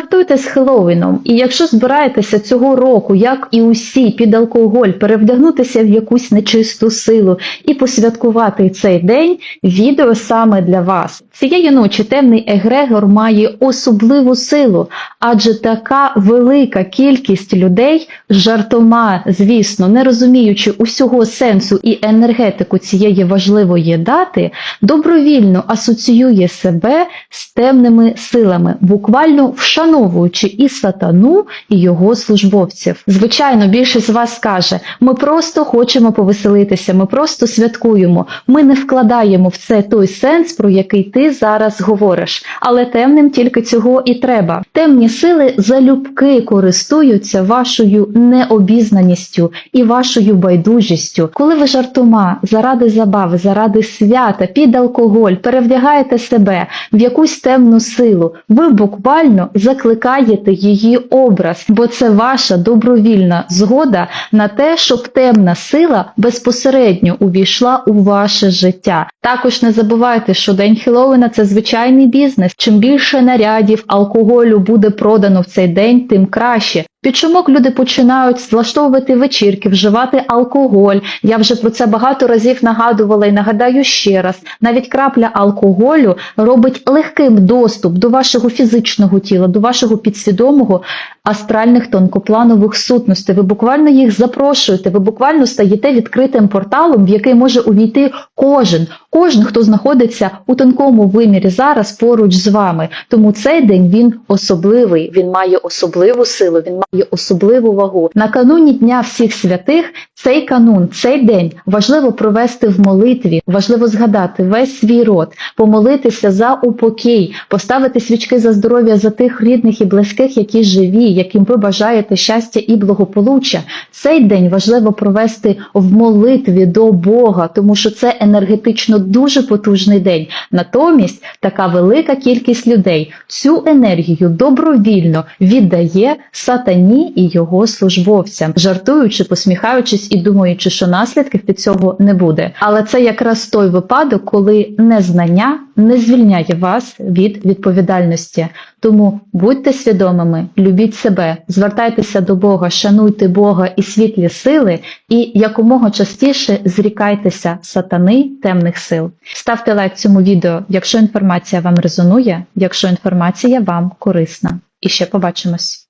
Жартуйте з Хеллоуіном, і якщо збираєтеся цього року, як і усі під алкоголь, перевдягнутися в якусь нечисту силу і посвяткувати цей день, відео саме для вас. Цієї ночі темний егрегор має особливу силу, адже така велика кількість людей жартома, звісно, не розуміючи усього сенсу і енергетику цієї важливої дати, добровільно асоціює себе з темними силами, буквально вшановуючи і сатану, і його службовців. Звичайно, більшість з вас скаже: ми просто хочемо повеселитися, ми просто святкуємо. Ми не вкладаємо в це той сенс, про який ти зараз говориш. Але темним тільки цього і треба. Темні сили залюбки користуються вашою необізнаністю і вашою байдужістю. Коли ви жартома заради забави, заради свята, під алкоголь, перевдягаєте себе в якусь темну силу, ви буквально закликаєте її образ, бо це ваша добровільна згода на те, щоб темна сила безпосередньо увійшла у ваше життя. Також не забувайте, що день Хеллоуіна – це звичайний бізнес. Чим більше нарядів, алкоголю буде продано в цей день, тим краще. Під шумок люди починають влаштовувати вечірки, вживати алкоголь. Я вже про це багато разів нагадувала і нагадаю ще раз. Навіть крапля алкоголю робить легким доступ до вашого фізичного тіла, до вашого підсвідомого астральних тонкопланових сутностей. Ви буквально їх запрошуєте, ви буквально стаєте відкритим порталом, в який може увійти кожен, кожен, хто знаходиться у тонкому вимірі зараз поруч з вами. Тому цей день він особливий, він має особливу силу, він має особливу вагу. Накануні Дня всіх святих цей канун, цей день важливо провести в молитві, важливо згадати весь свій род, помолитися за упокій, поставити свічки за здоров'я за тих рідних і близьких, які живі, яким ви бажаєте щастя і благополуччя. Цей день важливо провести в молитві до Бога, тому що це енергетично дуже потужний день. Натомість така велика кількість людей цю енергію добровільно віддає сатані і його службовцям, жартуючи, посміхаючись і думаючи, що наслідків від цього не буде. Але це якраз той випадок, коли незнання не звільняє вас від відповідальності. Тому будьте свідомими, любіть себе, звертайтеся до Бога, шануйте Бога і світлі сили, і якомога частіше зрікайтеся сатани темних сил. Ставте лайк цьому відео, якщо інформація вам резонує, якщо інформація вам корисна. І ще побачимось.